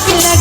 love.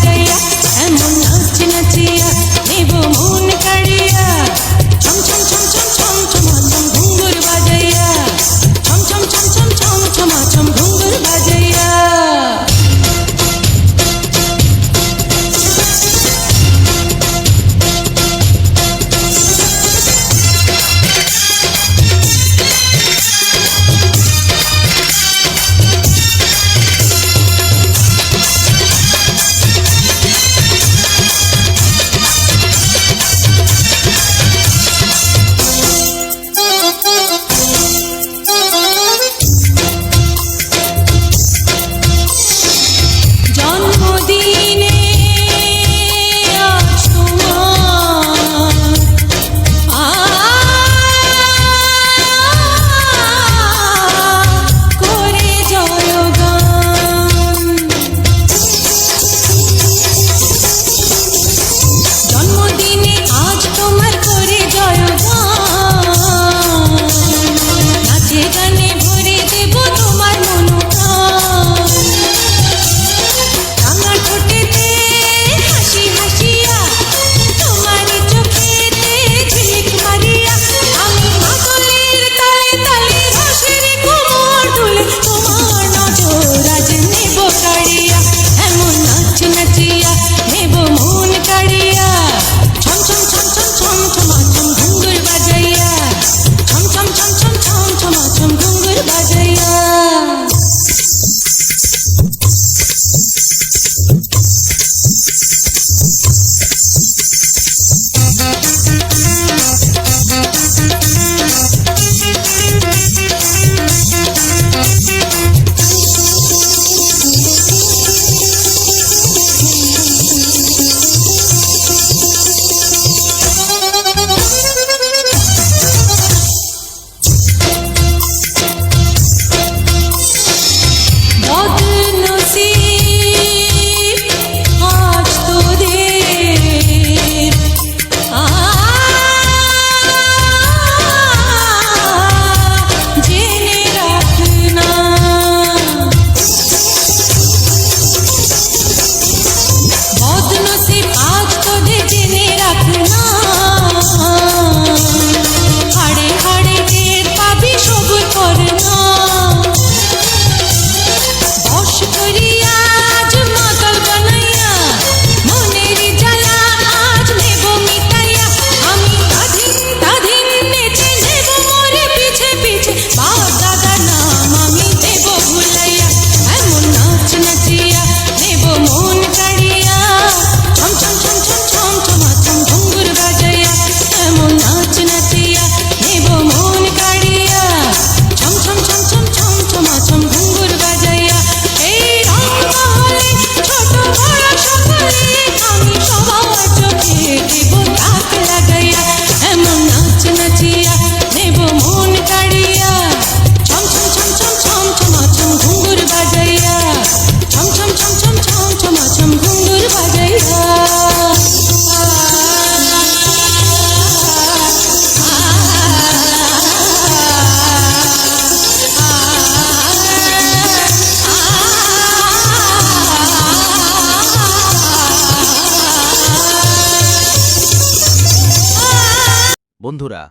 বন্ধুরা,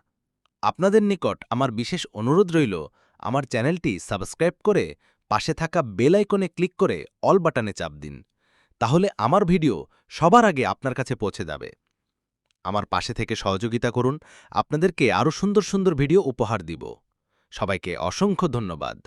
আপনাদের নিকট আমার বিশেষ অনুরোধ রইল, আমার চ্যানেলটি সাবস্ক্রাইব করে পাশে থাকা বেল আইকনে ক্লিক করে অল বাটনে চাপ দিন, তাহলে আমার ভিডিও সবার আগে আপনার কাছে পৌঁছে যাবে। আমার পাশে থেকে সহযোগিতা করুন, আপনাদেরকে আরও সুন্দর সুন্দর ভিডিও উপহার দিব। সবাইকে অসংখ্য ধন্যবাদ।